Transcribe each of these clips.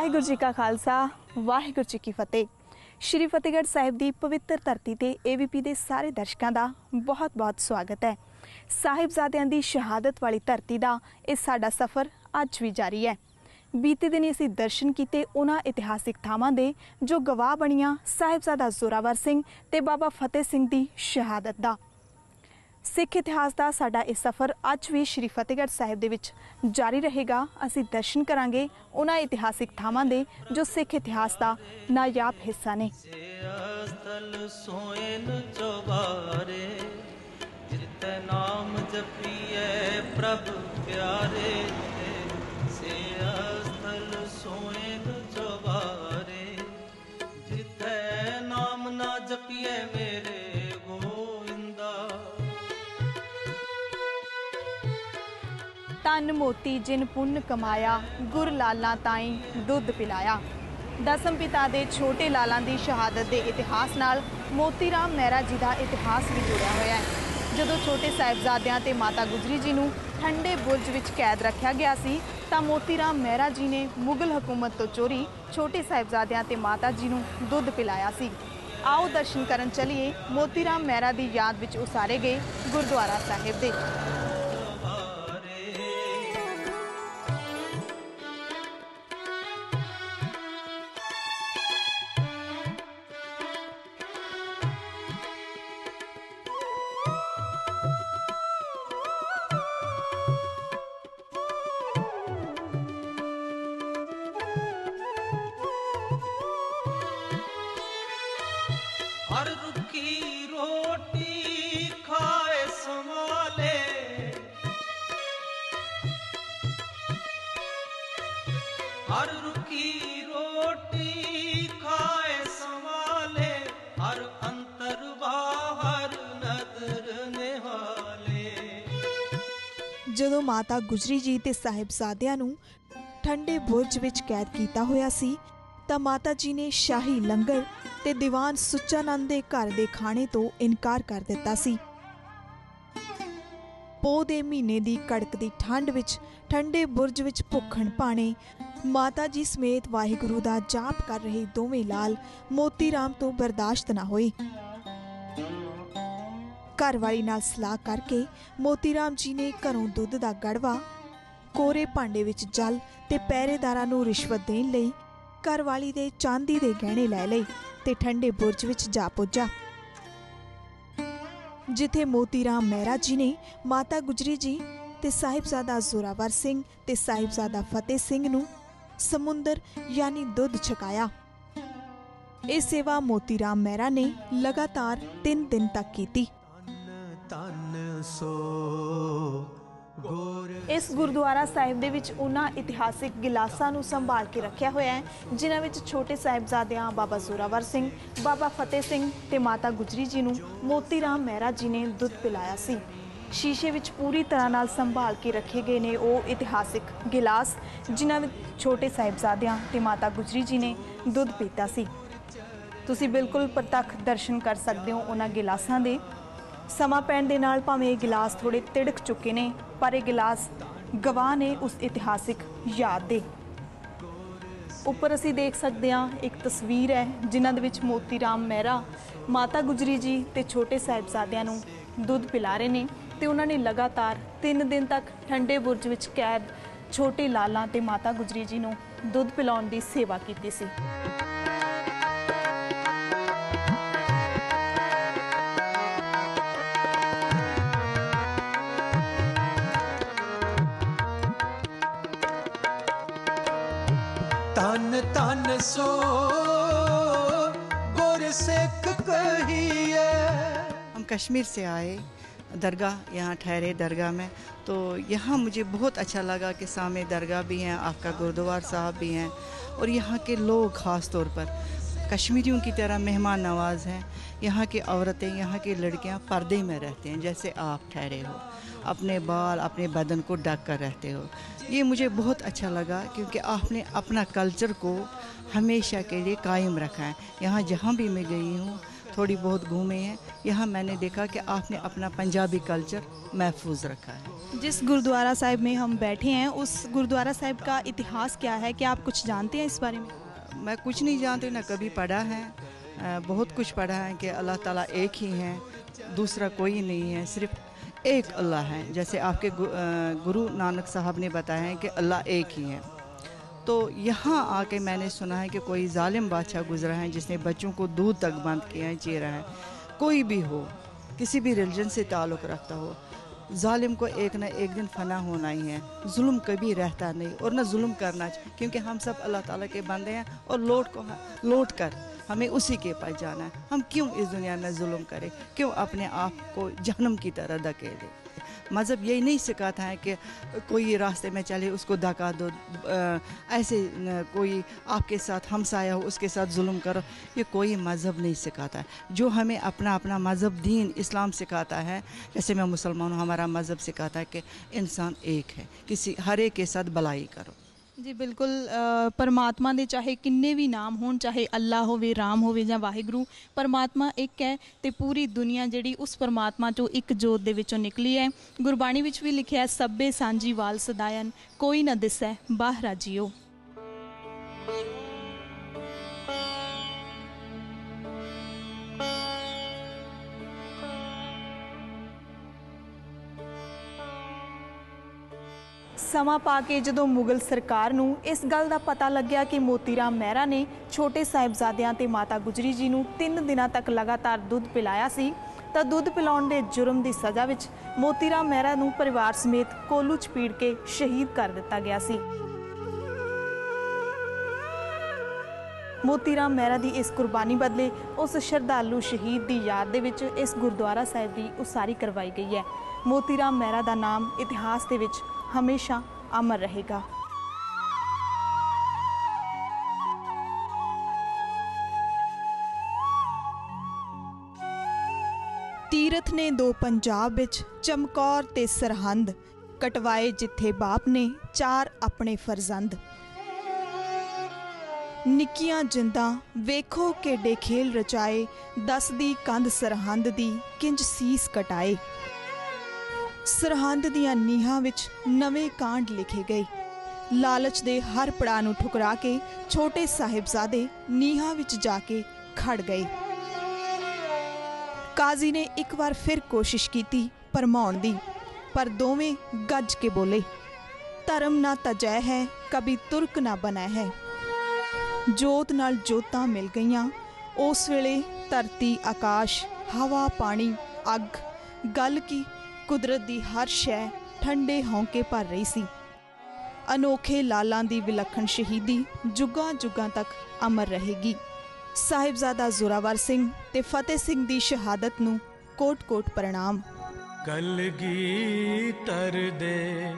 ਵਾਹਿਗੁਰੂ ਜੀ ਕਾ ਖਾਲਸਾ, ਵਾਹਿਗੁਰੂ ਜੀ ਕੀ ਫਤਿਹ। ਸ਼੍ਰੀ ਫਤਿਹਗੜ੍ਹ ਸਾਹਿਬ ਦੀ ਪਵਿੱਤਰ ਧਰਤੀ ਤੇ ਏਵੀਪੀ ਦੇ ਸਾਰੇ ਦਰਸ਼ਕਾਂ ਦਾ ਬਹੁਤ-ਬਹੁਤ ਸਵਾਗਤ ਹੈ। ਸਾਹਿਬਜ਼ਾਦਿਆਂ ਦੀ ਸ਼ਹਾਦਤ ਵਾਲੀ ਧਰਤੀ ਦਾ ਇਹ ਸਾਡਾ ਸਫ਼ਰ ਅੱਜ ਵੀ ਜਾਰੀ ਹੈ। ਬੀਤੇ ਦਿਨੀ ਅਸੀਂ ਦਰਸ਼ਨ ਕੀਤੇ ਉਹਨਾਂ ਇਤਿਹਾਸਿਕ ਥਾਵਾਂ ਦੇ ਜੋ ਗਵਾਹ ਬਣੀਆਂ ਸਾਹਿਬਜ਼ਾਦਾ ਜ਼ੋਰਾਵਰ ਸਿੰਘ ਤੇ ਬਾਬਾ ਫਤਿਹ ਸਿੰਘ ਦੀ ਸ਼ਹਾਦਤ ਦਾ। ਸਿੱਖ ਇਤਿਹਾਸ ਦਾ ਸਾਡਾ ਇਹ ਸਫ਼ਰ ਅੱਜ ਵੀ ਸ਼੍ਰੀ ਫਤਿਹਗੜ੍ਹ ਸਾਹਿਬ ਦੇ ਵਿੱਚ ਜਾਰੀ ਰਹੇਗਾ। ਅਸੀਂ ਦਰਸ਼ਨ ਕਰਾਂਗੇ ਉਹਨਾਂ ਇਤਿਹਾਸਿਕ ਥਾਵਾਂ ਦੇ ਜੋ ਸਿੱਖ ਇਤਿਹਾਸ ਦਾ ਨਾਯਾਬ ਹਿੱਸਾ ਨੇ। ਸਥਲ ਸੋਇਨ ਚੋਬਾਰੇ ਜਿਤੈ ਨਾਮ ਜਪੀਐ ਪ੍ਰਭ ਪਿਆਰੇ ਸੇ ਸਥਲ ਸੋਇਨ ਚੋਬਾਰੇ ਜਿਤੈ ਨਾਮ ਨਾ ਜਪੀਐ ਤਨ ਮੋਤੀ ਜਿਨ ਪੁੰਨ ਕਮਾਇਆ, ਗੁਰ ਲਾਲਾਂ ਤਾਈ ਦੁੱਧ ਪਿਲਾਇਆ। ਦਸਮ ਪਿਤਾ ਦੇ ਛੋਟੇ ਲਾਲਾਂ ਦੀ ਸ਼ਹਾਦਤ ਦੇ ਇਤਿਹਾਸ ਨਾਲ ਮੋਤੀ ਰਾਮ ਮਹਿਰਾ ਜੀ ਦਾ ਇਤਿਹਾਸ ਵੀ ਜੁੜਿਆ ਹੋਇਆ ਹੈ। ਜਦੋਂ ਛੋਟੇ ਸਾਹਿਬਜ਼ਾਦਿਆਂ ਤੇ ਮਾਤਾ ਗੁਜਰੀ ਜੀ ਨੂੰ ਠੰਡੇ ਬੁਰਜ ਵਿੱਚ ਕੈਦ ਰੱਖਿਆ ਗਿਆ ਸੀ, ਤਾਂ ਮੋਤੀ ਰਾਮ ਮਹਿਰਾ ਜੀ ਨੇ ਮੁਗਲ ਹਕੂਮਤ ਤੋਂ ਚੋਰੀ ਛੋਟੇ ਸਾਹਿਬਜ਼ਾਦਿਆਂ ਤੇ ਮਾਤਾ ਜੀ ਨੂੰ ਦੁੱਧ ਪਿਲਾਇਆ ਸੀ। ਆਓ ਦਰਸ਼ਨ ਕਰਨ ਚਲੀਏ। ਮੋਤੀ ਰਾਮ ਮਹਿਰਾ ਦੀ ਯਾਦ ਵਿੱਚ ਉਸਾਰੇ ਗਏ ਗੁਰਦੁਆਰਾ ਸਾਹਿਬ ਦੇ। ਹਰ ਰੁੱਖੀ ਰੋਟੀ ਖਾਏ ਸੰਭਾਲੇ। ਹਰ ਰੁੱਖੀ ਰੋਟੀ ਖਾਏ ਸੰਭਾਲੇ। ਹਰ ਅੰਤਰ ਬਾਹਰ ਨਦਰ ਨਿਹਾਲੇ। ਜਦੋਂ ਮਾਤਾ ਗੁਜਰੀ ਜੀ ਤੇ ਸਾਹਿਬਜ਼ਾਦਿਆਂ ਨੂੰ ਠੰਡੇ ਬੁਰਜ ਵਿੱਚ ਕੈਦ ਕੀਤਾ ਹੋਇਆ ਸੀ, ਤਾਂ ਮਾਤਾ ਜੀ ਨੇ ਸ਼ਾਹੀ ਲੰਗਰ ਤੇ ਦੀਵਾਨ ਸੁੱਚਾਨੰਦ ਦੇ ਘਰ ਦੇ ਖਾਣੇ ਤੋਂ ਇਨਕਾਰ ਕਰ ਦਿੱਤਾ ਸੀ। ਪੋਹ ਦੇ ਮਹੀਨੇ ਦੀ ਕੜਕਦੀ ਠੰਡ ਵਿੱਚ, ਠੰਡੇ ਬੁਰਜ ਵਿੱਚ ਭੁੱਖਣ ਪਾਣੇ ਮਾਤਾ ਜੀ ਸਮੇਤ ਵਾਹਿਗੁਰੂ ਦਾ ਜਾਪ ਕਰ ਰਹੇ ਦੋਵੇਂ ਲਾਲ ਮੋਤੀ ਰਾਮ ਤੋਂ ਬਰਦਾਸ਼ਤ ਨਾ ਹੋਏ। ਘਰਵਾਲੀ ਨਾਲ ਸਲਾਹ ਕਰਕੇ ਮੋਤੀ ਰਾਮ ਜੀ ਨੇ ਘਰੋਂ ਦੁੱਧ ਦਾ ਗੜਵਾ, ਕੋਰੇ ਭਾਂਡੇ ਵਿੱਚ ਜਲ ਤੇ ਪਹਿਰੇਦਾਰਾਂ ਨੂੰ ਰਿਸ਼ਵਤ ਦੇਣ ਲਈ ਘਰਵਾਲੀ ਦੇ ਚਾਂਦੀ ਦੇ ਗਹਿਣੇ ਲੈ ਲਏ। ਤੇ ਠੰਡੇ ਬੁਰਜ ਵਿੱਚ ਜਾ ਪੁੱਜਾ। ਜਿੱਥੇ ਮੋਤੀ ਮਹਿਰਾ ਜੀ ਨੇ ਮਾਤਾ ਗੁਜਰੀ ਜੀ ਤੇ ਸਾਹਿਬਜ਼ਾਦਾ ਜ਼ੋਰਾਵਰ ਸਿੰਘ ਤੇ ਸਾਹਿਬਜ਼ਾਦਾ ਫਤਿਹ ਸਿੰਘ ਨੂੰ ਸਮੁੰਦਰ ਯਾਨੀ ਦੁੱਧ ਛਕਾਇਆ। ਇਹ ਸੇਵਾ ਮੋਤੀ ਰਾਮ ਮਹਿਰਾ ਨੇ ਲਗਾਤਾਰ 3 ਦਿਨ ਤੱਕ ਕੀਤੀ। ਤਨ ਸੋ ਇਸ ਗੁਰਦੁਆਰਾ ਸਾਹਿਬ ਦੇ ਵਿੱਚ ਉਹਨਾਂ ਇਤਿਹਾਸਿਕ ਗਿਲਾਸਾਂ ਨੂੰ ਸੰਭਾਲ ਕੇ ਰੱਖਿਆ ਹੋਇਆ ਹੈ, ਜਿਨ੍ਹਾਂ ਵਿੱਚ ਛੋਟੇ ਸਾਹਿਬਜ਼ਾਦਿਆਂ ਬਾਬਾ ਜ਼ੋਰਾਵਰ ਸਿੰਘ, ਬਾਬਾ ਫਤਿਹ ਸਿੰਘ ਤੇ ਮਾਤਾ ਗੁਜਰੀ ਜੀ ਨੂੰ ਮੋਤੀ ਰਾਮ ਮਹਿਰਾ ਜੀ ਨੇ ਦੁੱਧ ਪਿਲਾਇਆ ਸੀ। ਸ਼ੀਸ਼ੇ ਵਿੱਚ ਪੂਰੀ ਤਰ੍ਹਾਂ ਨਾਲ ਸੰਭਾਲ ਕੇ ਰੱਖੇ ਗਏ ਨੇ ਉਹ ਇਤਿਹਾਸਿਕ ਗਿਲਾਸ, ਜਿਨ੍ਹਾਂ ਵਿੱਚ ਛੋਟੇ ਸਾਹਿਬਜ਼ਾਦਿਆਂ ਤੇ ਮਾਤਾ ਗੁਜਰੀ ਜੀ ਨੇ ਦੁੱਧ ਪੀਤਾ ਸੀ। ਤੁਸੀਂ ਬਿਲਕੁਲ ਪ੍ਰਤੱਖ ਦਰਸ਼ਨ ਕਰ ਸਕਦੇ ਹੋ ਉਹਨਾਂ ਗਿਲਾਸਾਂ ਦੇ। ਸਮਾਂ ਪੈਣ ਦੇ ਨਾਲ ਭਾਵੇਂ ਇਹ ਗਿਲਾਸ ਥੋੜੇ ਤਿੜਕ ਚੁੱਕੇ ਨੇ, ਪਰ ਇਹ ਗਿਲਾਸ ਗਵਾਹ ਨੇ ਉਸ ਇਤਿਹਾਸਿਕ ਯਾਦ ਦੇ। ਉੱਪਰ ਅਸੀਂ ਦੇਖ ਸਕਦੇ ਹਾਂ, ਇੱਕ ਤਸਵੀਰ ਹੈ, ਜਿਨ੍ਹਾਂ ਦੇ ਵਿੱਚ ਮੋਤੀ ਰਾਮ ਮਹਿਰਾ, ਮਾਤਾ ਗੁਜਰੀ ਜੀ ਤੇ ਛੋਟੇ ਸਾਹਿਬਜ਼ਾਦਿਆਂ ਨੂੰ ਦੁੱਧ ਪਿਲਾ ਰਹੇ ਨੇ ਤੇ ਉਹਨਾਂ ਨੇ ਲਗਾਤਾਰ 3 ਦਿਨ ਤੱਕ ਠੰਡੇ ਬੁਰਜ ਵਿੱਚ ਕੈਦ ਛੋਟੇ ਲਾਲਾਂ ਤੇ ਮਾਤਾ ਗੁਜਰੀ ਜੀ ਨੂੰ ਦੁੱਧ ਪਿਲਾਉਣ ਦੀ ਸੇਵਾ ਕੀਤੀ ਸੀ। सो, गोर सिख कहिए। हम कश्मीर से आए, दरगाह, यहाँ ठहरे दरगाह में। तो यहाँ मुझे बहुत अच्छा लगा कि सामने दरगाह भी हैं, आपका गुरुद्वार साहब भी हैं, और यहाँ के लोग ख़ास तौर पर। कश्मीरियों की तरह मेहमान नवाज़ हैं। यहाँ की औरतें, यहाँ की लड़कियाँ पर्दे में रहते हैं, जैसे आप ठहरे हो। अपने बाल, अपने बदन को ढक कर रहते हो। ये मुझे बहुत अच्छा लगा क्योंकि आपने अपना कल्चर को हमेशा के लिए कायम रखा है। यहाँ जहाँ भी मैं गई हूँ, थोड़ी बहुत घूमे हैं, यहाँ मैंने देखा कि आपने अपना पंजाबी कल्चर महफूज रखा है। जिस गुरुद्वारा साहिब में हम बैठे हैं, उस गुरुद्वारा साहिब का इतिहास क्या है? क्या आप कुछ जानते हैं इस बारे में? मैं कुछ नहीं जानती, ना कभी पढ़ा है। बहुत कुछ पढ़ा है कि अल्लाह ताला एक ही है, दूसरा कोई नहीं है, सिर्फ़ एक अल्लाह है। जैसे आपके गुरु नानक साहब ने बताया है कि अल्लाह एक ही है। तो यहाँ आके मैंने सुना है कि कोई ालिम बादशाह गुजरा है, जिसने बच्चों को दूध तक बंद किया है चेरा है। कोई भी हो, किसी भी रिलीजन से ताल्लुक़ रखता हो जालिम को एक ना एक दिन फना होना ही है। जुल्म कभी रहता नहीं और ना जुल्म करना चाहिए क्योंकि हम सब अल्लाह ताला के बंदे हैं और लौट को लौट कर हमें उसी के पास जाना है। हम क्यों इस दुनिया में जुल्म करें? क्यों अपने आप को जहनम की तरह धकेलें? मज़हब यही नहीं सिखाता है कि कोई रास्ते में चले, उसको धका दो ऐसे कोई आपके साथ हमसाया हो, उसके साथ जुल्म करो। ये कोई मज़हब नहीं सिखाता है। जो हमें अपना अपना मज़हब, दीन, इस्लाम सिखाता है, जैसे मैं मुसलमान हूँ, हमारा मज़हब सिखाता है कि इंसान एक है, किसी, हर एक के साथ भलाई करो। ਜੀ, ਬਿਲਕੁਲ ਪਰਮਾਤਮਾ ਦੇ ਚਾਹੇ ਕਿੰਨੇ ਵੀ ਨਾਮ ਹੋਣ, ਚਾਹੇ ਅੱਲਾ ਹੋਵੇ, ਰਾਮ ਹੋਵੇ ਜਾਂ ਵਾਹਿਗੁਰੂ, ਪਰਮਾਤਮਾ ਇੱਕ ਹੈ ਤੇ ਪੂਰੀ ਦੁਨੀਆ ਜਿਹੜੀ ਉਸ ਪਰਮਾਤਮਾ ਚੋਂ ਇੱਕ ਜੋਤ ਦੇ ਵਿੱਚੋਂ ਨਿਕਲੀ ਹੈ। ਗੁਰਬਾਣੀ ਵਿੱਚ ਵੀ ਲਿਖਿਆ ਹੈ ਸਭੇ ਸਾਂਝੀ ਵਾਲ ਸਦਾਇਨ, ਕੋਈ ਨਾ ਦਿਸੈ, ਬਾਹਰਾ ਜੀਓ। ਸਮਾਂ ਪਾ ਕੇ ਜਦੋਂ ਮੁਗਲ ਸਰਕਾਰ ਨੂੰ ਇਸ ਗੱਲ ਦਾ ਪਤਾ ਲੱਗਿਆ ਕਿ ਮੋਤੀ ਰਾਮ ਮਹਿਰਾ ਨੇ ਛੋਟੇ ਸਾਹਿਬਜ਼ਾਦਿਆਂ ਤੇ ਮਾਤਾ ਗੁਜਰੀ ਜੀ ਨੂੰ 3 ਦਿਨਾਂ ਤੱਕ ਲਗਾਤਾਰ ਦੁੱਧ ਪਿਲਾਇਆ ਸੀ, ਤਾਂ ਦੁੱਧ ਪਿਲਾਉਣ ਦੇ ਜੁਰਮ ਦੀ ਸਜ਼ਾ ਵਿੱਚ ਮੋਤੀ ਰਾਮ ਮਹਿਰਾ ਨੂੰ ਪਰਿਵਾਰ ਸਮੇਤ ਕੋਲੂ ਚ ਪੀੜ ਕੇ ਸ਼ਹੀਦ ਕਰ ਦਿੱਤਾ ਗਿਆ ਸੀ। ਮੋਤੀ ਰਾਮ ਮਹਿਰਾ ਦੀ ਇਸ ਕੁਰਬਾਨੀ ਬਦਲੇ ਉਸ ਸ਼ਰਧਾਲੂ ਸ਼ਹੀਦ ਦੀ ਯਾਦ ਦੇ ਵਿੱਚ ਇਸ ਗੁਰਦੁਆਰਾ ਸਾਹਿਬ ਦੀ ਉਸਾਰੀ ਕਰਵਾਈ ਗਈ ਹੈ। ਮੋਤੀ ਰਾਮ ਮਹਿਰਾ ਦਾ ਨਾਮ ਇਤਿਹਾਸ ਦੇ ਵਿੱਚ ਹਮੇਸ਼ਾ ਅਮਰ ਰਹੇਗਾ ਤੀਰਥ ਨੇ ਦੋ ਪੰਜਾਬ ਵਿੱਚ ਚਮਕੌਰ ਤੇ ਸਰਹੰਦ ਕਟਵਾਏ ਜਿੱਥੇ ਬਾਪ ਨੇ ਚਾਰ ਆਪਣੇ ਫਰਜ਼ੰਦ ਨਿੱਕੀਆਂ ਜਿੰਦਾਂ ਵੇਖੋ ਕਿਡੇ ਖੇਲ ਰਚਾਏ ਦਸਦੀ ਕੰਧ ਸਰਹੰਦ ਦੀ ਕਿੰਜ ਸੀਸ ਕਟਾਏ ਸਰਹੰਦ ਦੀਆਂ ਨੀਹਾਂ ਵਿੱਚ ਨਵੇਂ ਕਾਂਡ ਲਿਖੇ ਗਏ। ਲਾਲਚ ਦੇ ਹਰ ਪੜਾਅ ਨੂੰ ਠੁਕਰਾ ਕੇ ਛੋਟੇ ਸਾਹਿਬਜ਼ਾਦੇ ਨੀਹਾਂ ਵਿੱਚ ਜਾ ਕੇ ਖੜ ਗਏ। ਕਾਜ਼ੀ ਨੇ ਇੱਕ ਵਾਰ ਫਿਰ ਕੋਸ਼ਿਸ਼ ਕੀਤੀ ਪਰਮਾਉਣ ਦੀ, ਪਰ ਦੋਵੇਂ ਗੱਜ ਕੇ ਬੋਲੇ, ਧਰਮ ਨਾ ਤਜੈ ਹੈ, ਕਭੀ ਤੁਰਕ ਨਾ ਬਨੈ ਹੈ। ਜੋਤ ਨਾਲ ਜੋਤਾਂ ਮਿਲ ਗਈਆਂ, ਉਸ ਵੇਲੇ ਧਰਤੀ, ਆਕਾਸ਼, ਹਵਾ, ਪਾਣੀ, ਅੱਗ, ਗੱਲ ਕੀ ਕੁਦਰਤ ਦੀ ਹਰ ਸ਼ੈ ਠੰਡੇ ਹੌਂਕੇ ਭਰ ਰਹੀ ਸੀ। ਅਨੋਖੇ ਲਾਲਾਂ ਦੀ ਵਿਲੱਖਣ ਸ਼ਹੀਦੀ ਜੁਗਾਂ ਜੁਗਾਂ ਤੱਕ ਅਮਰ ਰਹੇਗੀ। ਸਾਹਿਬਜ਼ਾਦਾ ਜ਼ੋਰਾਵਰ ਸਿੰਘ ਤੇ ਫਤਿਹ ਸਿੰਘ ਦੀ ਸ਼ਹਾਦਤ ਨੂੰ ਕੋਟ-ਕੋਟ ਪ੍ਰਣਾਮ। ਕਲਗੀਧਰ ਦੇ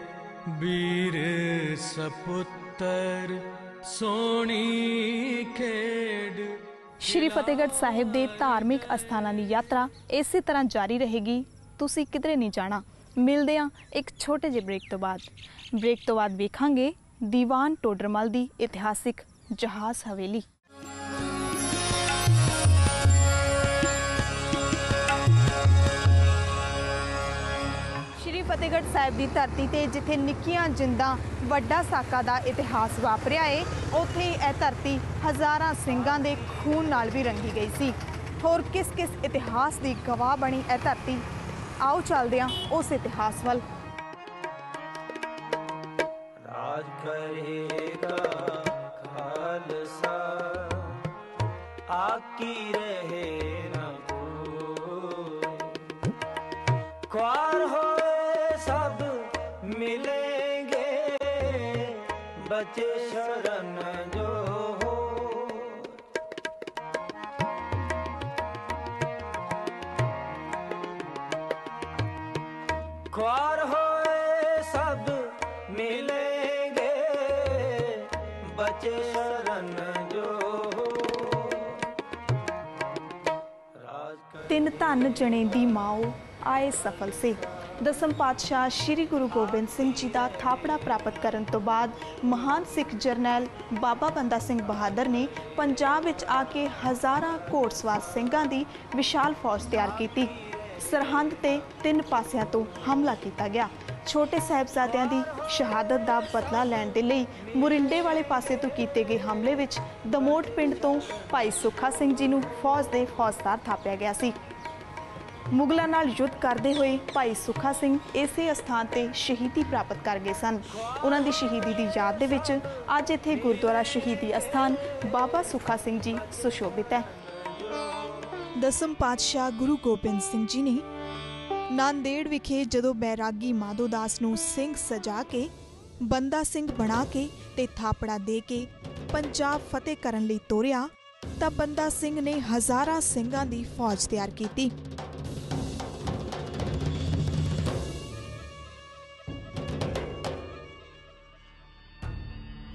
ਵੀਰ ਸਪੁੱਤਰ ਸੋਹਣੀ ਖੇਡ ਸ਼੍ਰੀ ਫਤਿਹਗੜ੍ਹ ਸਾਹਿਬ ਦੇ ਧਾਰਮਿਕ ਅਸਥਾਨਾਂ ਦੀ ਯਾਤਰਾ ਇਸੇ ਤਰ੍ਹਾਂ ਜਾਰੀ ਰਹੇਗੀ। ਤੁਸੀਂ ਕਿਧਰੇ ਨਹੀਂ ਜਾਣਾ। ਮਿਲਦੇ ਹਾਂ ਇੱਕ ਛੋਟੇ ਜਿਹੇ ਬ੍ਰੇਕ ਤੋਂ ਬਾਅਦ। ਬ੍ਰੇਕ ਤੋਂ ਬਾਅਦ ਵੇਖਾਂਗੇ ਦੀਵਾਨ ਟੋਡਰਮਲ ਦੀ ਇਤਿਹਾਸਿਕ ਜਹਾਜ਼ ਹਵੇਲੀ। ਸ਼੍ਰੀ ਫਤਿਹਗੜ੍ਹ ਸਾਹਿਬ ਦੀ ਧਰਤੀ ਤੇ ਜਿੱਥੇ ਨਿੱਕੀਆਂ ਜਿੰਦਾਂ ਵੱਡਾ ਸਾਕਾ ਦਾ ਇਤਿਹਾਸ ਵਾਪਰਿਆ ਏ, ਉੱਥੇ ਹੀ ਇਹ ਧਰਤੀ ਹਜ਼ਾਰਾਂ ਸਿੰਘਾਂ ਦੇ ਖੂਨ ਨਾਲ ਵੀ ਰੰਗੀ ਗਈ ਸੀ। ਹੋਰ ਕਿਸ-ਕਿਸ ਇਤਿਹਾਸ ਦੀ ਗਵਾਹ ਬਣੀ ਇਹ ਧਰਤੀ? ਆਓ ਚੱਲਦੇ ਹਾਂ ਉਸ ਇਤਿਹਾਸ ਵੱਲ। ਰਾਜ ਕਰੇਗਾ ਖਾਲਸਾ, ਆਕੀ ਰਹੇ ਨਾ ਕੋਈ। ਹੋਏ ਸਭ ਮਿਲेंगे ਬਚੇ ਸ਼ਰਾ ख्वार होए सब मिलेंगे बचे शरण जो हो राज कर ਤਿੰਨ ਧਨ ਜਣੇ ਦੀ ਮਾਓ ਆਏ ਸਫਲ ਸੇ ਦਸਮ ਪਾਤਸ਼ਾਹ ਸ੍ਰੀ ਗੁਰੂ ਗੋਬਿੰਦ ਸਿੰਘ ਜੀ ਦਾ ਥਾਪੜਾ ਪ੍ਰਾਪਤ ਕਰਨ ਤੋਂ ਬਾਅਦ ਮਹਾਨ ਸਿੱਖ ਜਰਨੈਲ ਬਾਬਾ ਬੰਦਾ ਸਿੰਘ ਬਹਾਦਰ ਨੇ ਪੰਜਾਬ ਵਿੱਚ ਆ ਕੇ ਹਜ਼ਾਰਾਂ ਘੋੜਸਵਾਰ ਸਿੰਘਾਂ ਦੀ ਵਿਸ਼ਾਲ ਫੌਜ ਤਿਆਰ ਕੀਤੀ ਸਰਹੰਦ ਤੇ ਤਿੰਨ ਪਾਸਿਆਂ ਤੋਂ ਹਮਲਾ ਕੀਤਾ ਗਿਆ। ਛੋਟੇ ਸਾਹਿਬਜ਼ਾਦਿਆਂ ਦੀ ਸ਼ਹਾਦਤ ਦਾ ਬਦਲਾ ਲੈਣ ਦੇ ਲਈ ਮੁਰਿੰਡੇ ਵਾਲੇ ਪਾਸੇ ਤੋਂ ਕੀਤੇ ਗਏ ਹਮਲੇ ਵਿੱਚ ਦਮੋਟ ਪਿੰਡ ਤੋਂ ਭਾਈ ਸੁੱਖਾ ਸਿੰਘ ਜੀ ਨੂੰ ਫੌਜ ਦੇ ਫੌਜਦਾਰ ਥਾਪਿਆ ਗਿਆ ਸੀ। ਮੁਗਲਾਂ ਨਾਲ ਯੁੱਧ ਕਰਦੇ ਹੋਏ ਭਾਈ ਸੁੱਖਾ ਸਿੰਘ ਇਸੇ ਅਸਥਾਨ ਤੇ ਸ਼ਹੀਦੀ ਪ੍ਰਾਪਤ ਕਰ ਗਏ ਸਨ। ਉਹਨਾਂ ਦੀ ਸ਼ਹੀਦੀ ਦੀ ਯਾਦ ਦੇ ਵਿੱਚ ਅੱਜ ਇੱਥੇ ਗੁਰਦੁਆਰਾ ਸ਼ਹੀਦੀ ਅਸਥਾਨ ਬਾਬਾ ਸੁੱਖਾ ਸਿੰਘ ਜੀ ਸੁਸ਼ੋਭਿਤ ਹੈ। ਦਸਮ ਪਾਤਸ਼ਾਹ ਗੁਰੂ ਗੋਬਿੰਦ ਸਿੰਘ ਜੀ ਨੇ ਨਾਂਦੇੜ ਵਿਖੇ ਜਦੋਂ ਬੈਰਾਗੀ ਮਾਧੋ ਦਾਸ ਨੂੰ ਸਿੰਘ ਸਜਾ ਕੇ, ਬੰਦਾ ਸਿੰਘ ਬਣਾ ਕੇ ਤੇ ਥਾਪੜਾ ਦੇ ਕੇ ਪੰਜਾਬ ਫਤਿਹ ਕਰਨ ਲਈ ਤੋਰਿਆ, ਤਾਂ ਬੰਦਾ ਸਿੰਘ ਨੇ ਹਜ਼ਾਰਾਂ ਸਿੰਘਾਂ ਦੀ ਫੌਜ ਤਿਆਰ ਕੀਤੀ।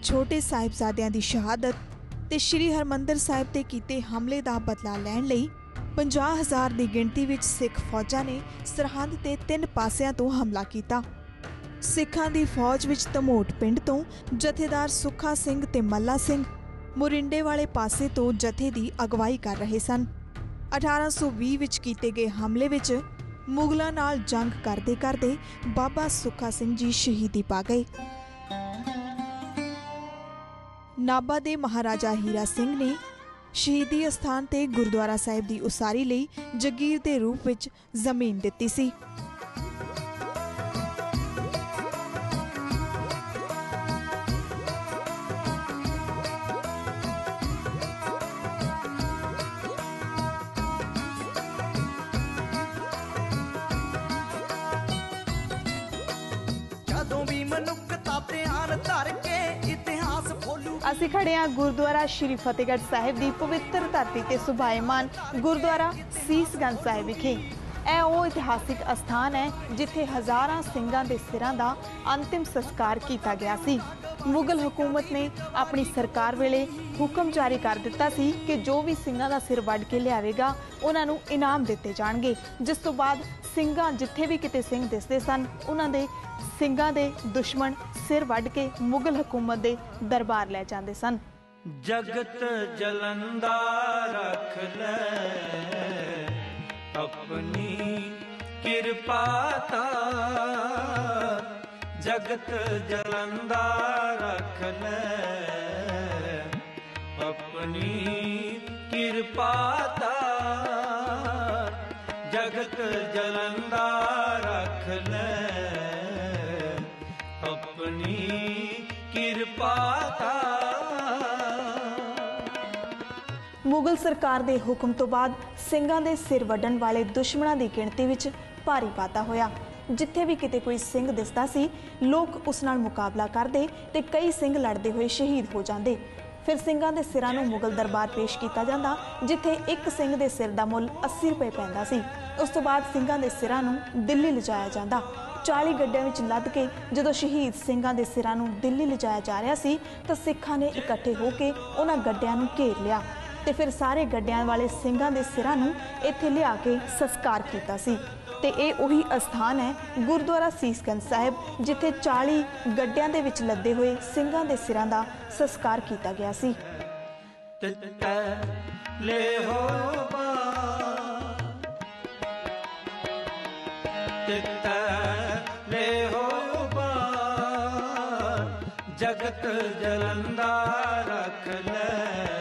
ਛੋਟੇ ਸਾਹਿਬਜ਼ਾਦਿਆਂ ਦੀ ਸ਼ਹਾਦਤ ਤੇ ਸ੍ਰੀ ਹਰਮੰਦਰ ਸਾਹਿਬ ਤੇ ਕੀਤੇ ਹਮਲੇ ਦਾ ਬਦਲਾ ਲੈਣ ਲਈ 50000 ਦੀ ਗਿਣਤੀ ਵਿੱਚ ਸਿੱਖ ਫੌਜਾਂ ਨੇ ਸਰਹੰਦ ਤੇ ਤਿੰਨ ਪਾਸਿਆਂ ਤੋਂ ਹਮਲਾ ਕੀਤਾ। ਸਿੱਖਾਂ ਦੀ ਫੌਜ ਵਿੱਚ ਧਮੋਟ ਪਿੰਡ ਤੋਂ ਜਥੇਦਾਰ ਸੁੱਖਾ ਸਿੰਘ ਤੇ ਮੱਲਾ ਸਿੰਘ ਮੁਰਿੰਡੇ ਵਾਲੇ ਪਾਸੇ ਤੋਂ ਜਥੇ ਦੀ ਅਗਵਾਈ ਕਰ ਰਹੇ ਸਨ। 1820 ਵਿੱਚ ਕੀਤੇ ਗਏ ਹਮਲੇ ਵਿੱਚ ਮੁਗਲਾਂ ਨਾਲ ਜੰਗ ਕਰਦੇ ਕਰਦੇ ਬਾਬਾ ਸੁੱਖਾ ਸਿੰਘ ਜੀ ਸ਼ਹੀਦੀ ਪਾ ਗਏ। ਨਾਭਾ ਦੇ ਮਹਾਰਾਜਾ ਹੀਰਾ ਸਿੰਘ ਨੇ ਸ਼ਹੀਦੀ ਅਸਥਾਨ ਤੇ ਗੁਰਦੁਆਰਾ ਸਾਹਿਬ ਦੀ ਉਸਾਰੀ ਲਈ ਜਗੀਰ ਦੇ ਰੂਪ ਵਿੱਚ ਜ਼ਮੀਨ ਦਿੱਤੀ ਸੀ। ਗੁਰਦੁਆਰਾ ਸ਼੍ਰੀ ਫਤਿਹਗੜ੍ਹ ਸਾਹਿਬ ਦੀ ਪਵਿੱਤਰ ਧਰਤੀ ਤੇ ਸੁਭਾਇਮਾਨ ਗੁਰਦੁਆਰਾ ਸੀਸਗੰਜ ਸਾਹਿਬ ਵਿਖੇ। ਇਹ ਉਹ ਇਤਿਹਾਸਿਕ ਅਸਥਾਨ ਹੈ ਜਿੱਥੇ ਹਜ਼ਾਰਾਂ ਸਿੰਘਾਂ ਦੇ ਸਿਰਾਂ ਦਾ ਅੰਤਿਮ ਸੰਸਕਾਰ ਕੀਤਾ ਗਿਆ ਸੀ। ਮੁਗਲ ਹਕੂਮਤ ਨੇ ਆਪਣੀ ਸਰਕਾਰ ਵੇਲੇ ਹੁਕਮ ਜਾਰੀ ਕਰ ਦਿੱਤਾ ਸੀ ਕਿ ਜੋ ਵੀ ਸਿੰਘਾਂ ਦਾ ਸਿਰ ਵੱਢ ਕੇ ਲਿਆਵੇਗਾ, ਉਹਨਾਂ ਨੂੰ ਇਨਾਮ ਦਿੱਤੇ ਜਾਣਗੇ। ਜਿਸ ਤੋਂ ਬਾਅਦ ਸਿੰਘਾਂ ਜਿੱਥੇ ਵੀ ਕਿਤੇ ਸਿੰਘ ਦਿਸਦੇ ਸਨ, ਉਹਨਾਂ ਦੇ ਸਿੰਘਾਂ ਦੇ ਦੁਸ਼ਮਣ ਸਿਰ ਵੱਢ ਕੇ ਮੁਗਲ ਹਕੂਮਤ ਦੇ ਦਰਬਾਰ ਲੈ ਜਾਂਦੇ ਸਨ। ਜਗਤ ਜਲੰਦਾ ਰੱਖ ਲੈ। ਆਪਣੀ ਕਿਰਪਾ ਤਾ ਜਗਤ ਜਲੰਦਾ ਰੱਖ ਲੈ। ਆਪਣੀ ਕਿਰਪਾ ਤਾ ਜਗਤ ਜਲੰਦਾ ਸਰਕਾਰ ਦੇ ਹੁਕਮ ਤੋਂ ਬਾਅਦ ਸਿੰਘਾਂ ਦੇ ਸਿਰ ਵੱਢਣ ਵਾਲੇ ਦੁਸ਼ਮਣਾਂ ਦੀ ਗਿਣਤੀ ਵਿੱਚ ਭਾਰੀ ਵਾਧਾ ਹੋਇਆ। ਜਿੱਥੇ ਵੀ ਕਿਤੇ ਕੋਈ ਸਿੰਘ ਦਿਸਦਾ ਸੀ, ਲੋਕ ਉਸ ਨਾਲ ਮੁਕਾਬਲਾ ਕਰਦੇ ਤੇ ਕਈ ਸਿੰਘ ਲੜਦੇ ਹੋਏ ਸ਼ਹੀਦ ਹੋ ਜਾਂਦੇ। ਫਿਰ ਸਿੰਘਾਂ ਦੇ ਸਿਰਾਂ ਨੂੰ ਮੁਗਲ ਦਰਬਾਰ ਪੇਸ਼ ਕੀਤਾ ਜਾਂਦਾ, ਜਿੱਥੇ ਇੱਕ ਸਿੰਘ ਦੇ ਸਿਰ ਦਾ ਮੁੱਲ 80 ਰੁਪਏ ਪੈਂਦਾ ਸੀ। ਉਸ ਤੋਂ ਬਾਅਦ ਸਿੰਘਾਂ ਦੇ ਸਿਰਾਂ ਨੂੰ ਦਿੱਲੀ ਲਿਜਾਇਆ ਜਾਂਦਾ। 40 ਗੱਡਿਆਂ ਵਿੱਚ ਲੱਦ ਕੇ ਜਦੋਂ ਸ਼ਹੀਦ ਸਿੰਘਾਂ ਦੇ ਸਿਰਾਂ ਨੂੰ ਦਿੱਲੀ ਲਿਜਾਇਆ ਜਾ ਰਿਹਾ ਸੀ, ਤਾਂ ਸਿੱਖਾਂ ਨੇ ਇਕੱਠੇ ਹੋ ਕੇ ਉਹਨਾਂ ਗੱਡਿਆਂ ਨੂੰ ਘੇਰ ਲਿਆ। ਤੇ ਫਿਰ ਸਾਰੇ ਗੱਡਿਆਂ ਵਾਲੇ ਸਿੰਘਾਂ ਦੇ ਸਿਰਾਂ ਨੂੰ ਇੱਥੇ ਲਿਆ ਕੇ ਸੰਸਕਾਰ ਕੀਤਾ ਸੀ। ਤੇ ਇਹ ਉਹੀ ਅਸਥਾਨ ਹੈ ਗੁਰਦੁਆਰਾ ਸੀਸਗੰਜ ਸਾਹਿਬ, ਜਿੱਥੇ 40 ਗੱਡਿਆਂ ਦੇ ਵਿੱਚ ਲੱਦੇ ਹੋਏ ਸਿੰਘਾਂ ਦੇ ਸਿਰਾਂ ਦਾ ਸੰਸਕਾਰ ਕੀਤਾ ਗਿਆ ਸੀ। ਤਿੱਤੈ ਲੈ ਹੋ ਬਾ ਲੈ ਹੋ ਬਾ ਜਗਤ ਜਲੰਦਾ ਰੱਖ ਲੈ।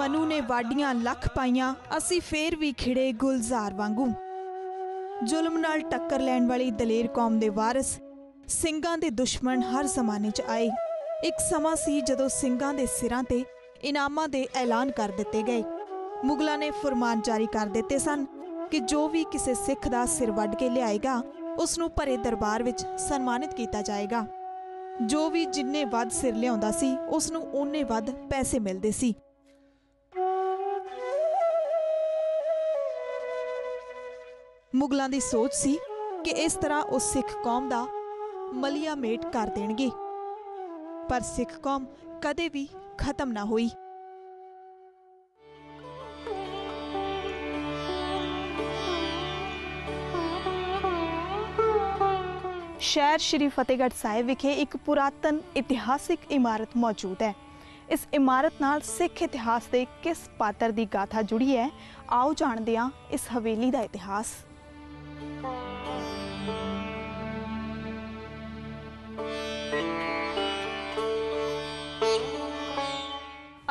ਮਨੂ ਨੇ ਵਾਡੀਆਂ ਲੱਖ ਪਾਈਆਂ, ਅਸੀਂ ਫੇਰ ਵੀ ਖਿੜੇ ਗੁਲਜ਼ਾਰ ਵਾਂਗੂ। ਜ਼ੁਲਮ ਨਾਲ ਟੱਕਰ ਲੈਣ ਵਾਲੀ ਦਲੇਰ ਕੌਮ ਦੇ ਵਾਰਿਸ, ਸਿੰਘਾਂ ਦੇ ਦੁਸ਼ਮਣ ਹਰ ਜ਼ਮਾਨੇ 'ਚ ਆਏ। ਇੱਕ ਸਮਾਂ ਸੀ ਜਦੋਂ ਸਿੰਘਾਂ ਦੇ ਸਿਰਾਂ ਤੇ ਇਨਾਮਾਂ ਦੇ ਐਲਾਨ ਕਰ ਦਿੱਤੇ ਗਏ। ਮੁਗਲਾਂ ਨੇ ਫਰਮਾਨ ਜਾਰੀ ਕਰ ਦਿੱਤੇ ਸਨ ਕਿ ਜੋ ਵੀ ਕਿਸੇ ਸਿੱਖ ਦਾ ਸਿਰ ਵੱਢ ਕੇ ਲਿਆਏਗਾ ਉਸ ਨੂੰ ਭਰੇ ਦਰਬਾਰ ਵਿੱਚ ਸਨਮਾਨਿਤ ਕੀਤਾ ਜਾਏਗਾ। ਜੋ ਵੀ ਜਿੰਨੇ ਵੱਧ ਸਿਰ ਲਿਆਉਂਦਾ ਸੀ ਉਸ ਨੂੰ ਓਨੇ ਵੱਧ ਪੈਸੇ ਮਿਲਦੇ ਸੀ। ਮੁਗਲਾਂ ਦੀ ਸੋਚ ਸੀ ਕਿ ਇਸ ਤਰ੍ਹਾਂ ਉਹ ਸਿੱਖ ਕੌਮ ਦਾ ਮਲੀਆ ਮੇਟ ਕਰ ਦੇਣਗੇ। ਪਰ ਸਿੱਖ ਕੌਮ ਕਦੇ ਵੀ ਖਤਮ ਨਾ ਹੋਈ। ਸ਼ਹਿਰ ਸ਼੍ਰੀ ਫਤਿਹਗੜ੍ਹ ਸਾਹਿਬ ਵਿਖੇ ਇੱਕ ਪੁਰਾਤਨ ਇਤਿਹਾਸਿਕ ਇਮਾਰਤ ਮੌਜੂਦ ਹੈ। ਇਸ ਇਮਾਰਤ ਨਾਲ ਸਿੱਖ ਇਤਿਹਾਸ ਦੇ ਕਿਸ ਪਾਤਰ ਦੀ ਗਾਥਾ ਜੁੜੀ ਹੈ, ਆਓ ਜਾਣਦੇ ਹਾਂ ਇਸ ਹਵੇਲੀ ਦਾ ਇਤਿਹਾਸ।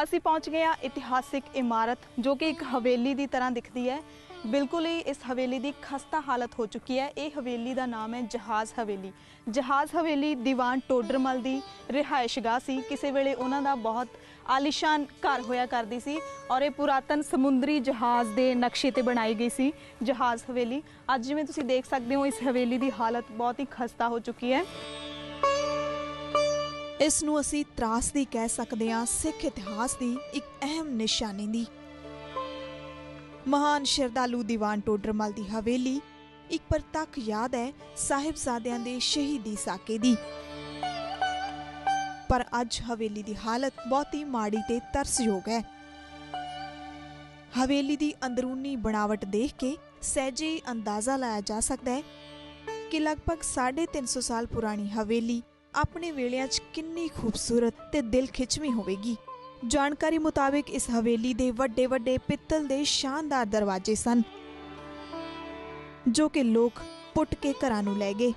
ਅਸੀਂ ਪਹੁੰਚ ਗਏ ਹਾਂ ਇਤਿਹਾਸਿਕ ਇਮਾਰਤ, ਜੋ ਕਿ ਇੱਕ ਹਵੇਲੀ ਦੀ ਤਰ੍ਹਾਂ ਦਿਖਦੀ ਹੈ। ਬਿਲਕੁਲ ਹੀ ਇਸ ਹਵੇਲੀ ਦੀ ਖਸਤਾ ਹਾਲਤ ਹੋ ਚੁੱਕੀ ਹੈ। ਇਹ ਹਵੇਲੀ ਦਾ ਨਾਮ ਹੈ ਜਹਾਜ਼ ਹਵੇਲੀ। ਜਹਾਜ਼ ਹਵੇਲੀ ਦੀਵਾਨ ਟੋਡਰਮਲ ਦੀ ਰਿਹਾਇਸ਼ਗਾਹ ਸੀ। ਕਿਸੇ ਵੇਲੇ ਉਹਨਾਂ ਦਾ ਬਹੁਤ ਆਲੀਸ਼ਾਨ ਘਰ ਹੋਇਆ ਕਰਦੀ ਸੀ ਔਰ ਇਹ ਪੁਰਾਤਨ ਸਮੁੰਦਰੀ ਜਹਾਜ਼ ਦੇ ਨਕਸ਼ੇ ਤੇ ਬਣਾਈ ਗਈ ਸੀ, ਜਹਾਜ਼ ਹਵੇਲੀ। ਅੱਜ ਜਿਵੇਂ ਤੁਸੀਂ ਦੇਖ ਸਕਦੇ ਹੋ, ਇਸ ਹਵੇਲੀ ਦੀ ਹਾਲਤ ਬਹੁਤ ਹੀ ਖਸਤਾ ਹੋ ਚੁੱਕੀ ਹੈ। ਇਸ ਨੂੰ ਅਸੀਂ ਤਰਾਸਦੀ ਕਹਿ ਸਕਦੇ ਹਾਂ, ਸਿੱਖ ਇਤਿਹਾਸ ਦੀ ਇੱਕ ਅਹਿਮ ਨਿਸ਼ਾਨੀ ਦੀ। ਮਹਾਨ ਸ਼ਰਧਾਲੂ ਦੀਵਾਨ ਟੋਡਰਮਲ ਦੀ ਹਵੇਲੀ ਇੱਕ ਪ੍ਰਤੱਖ ਯਾਦ ਹੈ ਸਾਹਿਬਜ਼ਾਦਿਆਂ ਦੇ ਸ਼ਹੀਦੀ ਸਾਕੇ ਦੀ। ਪਰ ਅੱਜ ਹਵੇਲੀ ਦੀ ਹਾਲਤ ਬਹੁਤ ਹੀ ਮਾੜੀ ਤੇ ਤਰਸਯੋਗ ਹੈ। ਹਵੇਲੀ ਦੀ ਅੰਦਰੂਨੀ ਬਣਾਵਟ ਦੇਖ ਕੇ ਸਹਿਜੇ ਅੰਦਾਜ਼ਾ ਲਾਇਆ ਜਾ ਸਕਦਾ ਹੈ ਕਿ ਲਗਭਗ 350 ਸਾਲ ਪੁਰਾਣੀ ਹਵੇਲੀ ਆਪਣੇ ਵੇਲਿਆਂ 'ਚ ਕਿੰਨੀ ਖੂਬਸੂਰਤ ਤੇ ਦਿਲ ਖਿੱਚਵੀਂ ਹੋਵੇਗੀ। ਜਾਣਕਾਰੀ ਮੁਤਾਬਕ ਇਸ ਹਵੇਲੀ ਦੇ ਵੱਡੇ ਵੱਡੇ ਪਿੱਤਲ ਦੇ ਸ਼ਾਨਦਾਰ ਦਰਵਾਜ਼ੇ ਸਨ, ਜੋ ਕਿ ਲੋਕ ਪੁੱਟ ਕੇ ਘਰਾਂ ਨੂੰ ਲੈ ਗਏ।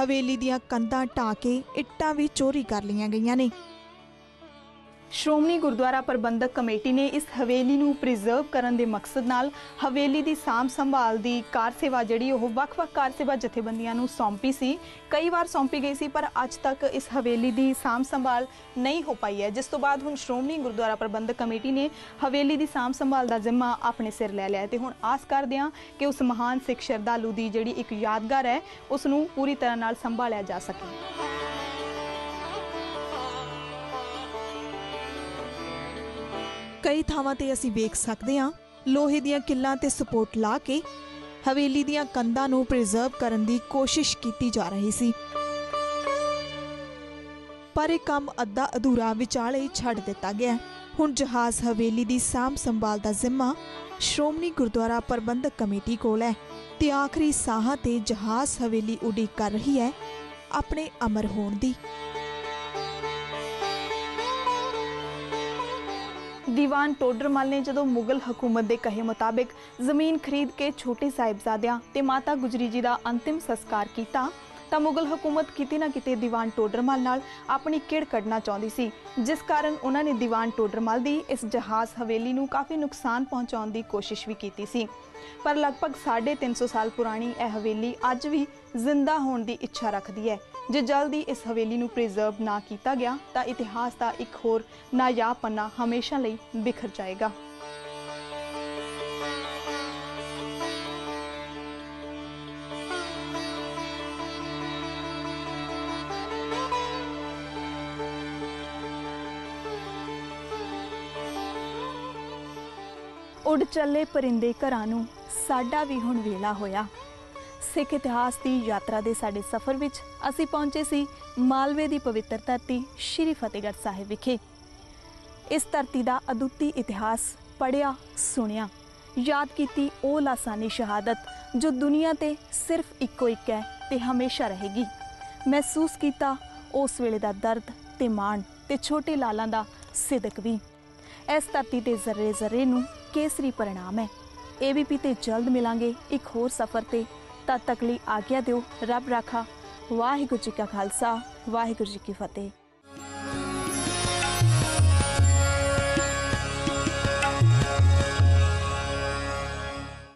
ਹਵੇਲੀ ਦੀਆਂ ਕੰਧਾਂ ਢਾਹ ਕੇ ਇੱਟਾਂ ਵੀ ਚੋਰੀ ਕਰ ਲਈਆਂ ਗਈਆਂ ਨੇ। ਸ਼੍ਰੋਮਣੀ ਗੁਰਦੁਆਰਾ ਪ੍ਰਬੰਧਕ ਕਮੇਟੀ ਨੇ ਇਸ ਹਵੇਲੀ ਨੂੰ ਪ੍ਰੀਜ਼ਰਵ ਕਰਨ ਦੇ ਮਕਸਦ ਨਾਲ ਹਵੇਲੀ ਦੀ ਸਾਂਭ ਸੰਭਾਲ ਦੀ ਕਾਰ ਸੇਵਾ ਜਿਹੜੀ ਉਹ ਵੱਖ-ਵੱਖ ਕਾਰ ਸੇਵਾ ਜਥੇਬੰਦੀਆਂ ਨੂੰ ਸੌਂਪੀ ਸੀ। ਕਈ ਵਾਰ ਸੌਂਪੀ ਗਈ ਸੀ, ਪਰ ਅੱਜ ਤੱਕ ਇਸ ਹਵੇਲੀ ਦੀ ਸਾਂਭ ਸੰਭਾਲ ਨਹੀਂ ਹੋ ਪਾਈ ਹੈ। ਜਿਸ ਤੋਂ ਬਾਅਦ ਹੁਣ ਸ਼੍ਰੋਮਣੀ ਗੁਰਦੁਆਰਾ ਪ੍ਰਬੰਧਕ ਕਮੇਟੀ ਨੇ ਹਵੇਲੀ ਦੀ ਸਾਂਭ ਸੰਭਾਲ ਦਾ ਜ਼ਿੰਮਾ ਆਪਣੇ ਸਿਰ ਲੈ ਲਿਆ ਹੈ ਤੇ ਹੁਣ ਆਸ ਕਰਦੇ ਹਾਂ ਕਿ ਉਸ ਮਹਾਨ ਸਿੱਖ ਸ਼ਰਧਾਲੂ ਦੀ ਜਿਹੜੀ ਇੱਕ ਯਾਦਗਾਰ ਹੈ, ਉਸ ਨੂੰ ਪੂਰੀ ਤਰ੍ਹਾਂ ਨਾਲ ਸੰਭਾਲਿਆ ਜਾ ਸਕੇ। ਕਈ ਥਾਵਾਂ ਤੇ ਅਸੀਂ ਵੇਖ ਸਕਦੇ ਹਾਂ, ਲੋਹੇ ਦੀਆਂ ਕਿੱਲਾਂ ਤੇ ਸਪੋਰਟ ਲਾ ਕੇ ਹਵੇਲੀ ਦੀਆਂ ਕੰਧਾਂ ਨੂੰ ਪ੍ਰੀਜ਼ਰਵ ਕਰਨ ਦੀ ਕੋਸ਼ਿਸ਼ ਕੀਤੀ ਜਾ ਰਹੀ ਸੀ। ਪਰ ਇਹ ਕੰਮ ਅੱਧਾ ਅਧੂਰਾ ਵਿਚਾਲੇ ਛੱਡ ਦਿੱਤਾ ਗਿਆ। ਹੁਣ ਜਹਾਜ਼ ਹਵੇਲੀ ਦੀ ਸਾਂਭ ਸੰਭਾਲ ਦਾ ਜ਼ਿੰਮਾ ਸ਼੍ਰੋਮਣੀ ਗੁਰਦੁਆਰਾ ਪ੍ਰਬੰਧਕ ਕਮੇਟੀ ਕੋਲ ਹੈ ਤੇ ਆਖਰੀ ਸਾਹਾਂ ਤੇ ਜਹਾਜ਼ ਹਵੇਲੀ ਉਡੀਕ ਕਰ ਰਹੀ ਹੈ ਆਪਣੇ ਅਮਰ ਹੋਣ ਦੀ। ਦੀਵਾਨ ਟੋਡਰਮਲ ਨੇ ਜਦੋਂ ਮੁਗਲ ਹਕੂਮਤ ਦੇ ਕਹੇ ਮੁਤਾਬਿਕ ਜ਼ਮੀਨ ਖਰੀਦ ਕੇ ਛੋਟੇ ਸਾਹਿਬਜ਼ਾਦਿਆਂ ਤੇ ਮਾਤਾ ਗੁਜਰੀ ਜੀ ਦਾ ਅੰਤਿਮ ਸੰਸਕਾਰ ਕੀਤਾ ਤਾਂ ਮੁਗਲ ਹਕੂਮਤ ਕਿਤੇ ਨਾ ਕਿਤੇ ਦੀਵਾਨ ਟੋਡਰਮਲ ਨਾਲ ਆਪਣੀ ਕਿੜ ਕੱਢਣਾ ਚਾਹੁੰਦੀ ਸੀ, ਜਿਸ ਕਾਰਨ ਉਹਨਾਂ ਨੇ ਦੀਵਾਨ ਟੋਡਰਮਲ ਦੀ ਇਸ ਜਹਾਜ਼ ਹਵੇਲੀ ਨੂੰ ਕਾਫੀ ਨੁਕਸਾਨ ਪਹੁੰਚਾਉਣ ਦੀ ਕੋਸ਼ਿਸ਼ ਵੀ ਕੀਤੀ ਸੀ। ਪਰ ਲਗਭਗ 350 ਸਾਲ ਪੁਰਾਣੀ ਇਹ ਹਵੇਲੀ ਅੱਜ ਵੀ ਜ਼ਿੰਦਾ ਹੋਣ ਦੀ ਇੱਛਾ ਰੱਖਦੀ ਹੈ। ਜੇ ਜਲਦੀ ਇਸ ਹਵੇਲੀ ਨੂੰ ਪ੍ਰੀਜ਼ਰਵ ਨਾ ਕੀਤਾ ਗਿਆ, ਤਾਂ ਇਤਿਹਾਸ ਦਾ ਇੱਕ ਹੋਰ ਨਾਯਾਬ ਪੰਨਾ ਹਮੇਸ਼ਾ ਲਈ ਬਿਖਰ ਜਾਏਗਾ। ਚੱਲੇ ਪਰਿੰਦੇ ਘਰਾਂ ਨੂੰ ਸਾਡਾ ਵੀ ਹੁਣ ਵੇਲਾ ਹੋਇਆ। ਸਿੱਖ ਇਤਿਹਾਸ ਦੀ ਯਾਤਰਾ ਦੇ ਸਾਡੇ ਸਫ਼ਰ ਵਿੱਚ ਅਸੀਂ ਪਹੁੰਚੇ ਸੀ ਮਾਲਵੇ ਦੀ ਪਵਿੱਤਰ ਧਰਤੀ ਸ਼੍ਰੀ ਫਤਿਹਗੜ੍ਹ ਸਾਹਿਬ ਵਿਖੇ। ਇਸ ਧਰਤੀ ਦਾ ਅਦੁੱਤੀ ਇਤਿਹਾਸ ਪੜਿਆ ਸੁਣਿਆ, ਯਾਦ ਕੀਤੀ ਉਹ ਲਾਸਾਨੀ ਸ਼ਹਾਦਤ ਜੋ ਦੁਨੀਆ ਤੇ ਸਿਰਫ ਇੱਕੋ ਇੱਕ ਹੈ ਤੇ ਹਮੇਸ਼ਾ ਰਹੇਗੀ। ਮਹਿਸੂਸ ਕੀਤਾ ਉਸ ਵੇਲੇ ਦਾ ਦਰਦ ਤੇ ਮਾਣ ਤੇ ਛੋਟੇ ਲਾਲਾਂ ਦਾ ਸਿਦਕ ਵੀ। ਇਸ ਧਰਤੀ ਦੇ ਜ਼ਰੇ ਜ਼ਰੇ ਨੂੰ ਕੇਸਰੀ ਪ੍ਰਣਾਮ ਹੈ। ਏਬੀਪੀ ਤੇ ਜਲਦ ਮਿਲਾਂਗੇ ਇੱਕ ਹੋਰ ਸਫ਼ਰ ਤੇ। ਤਦ ਤੱਕ ਲਈ ਆਗਿਆ ਦਿਓ ਰੱਬ ਰਾਖਾ। ਵਾਹਿਗੁਰੂ ਜੀ ਕਾ ਖਾਲਸਾ, ਵਾਹਿਗੁਰੂ ਜੀ ਕੀ ਫਤਿਹ।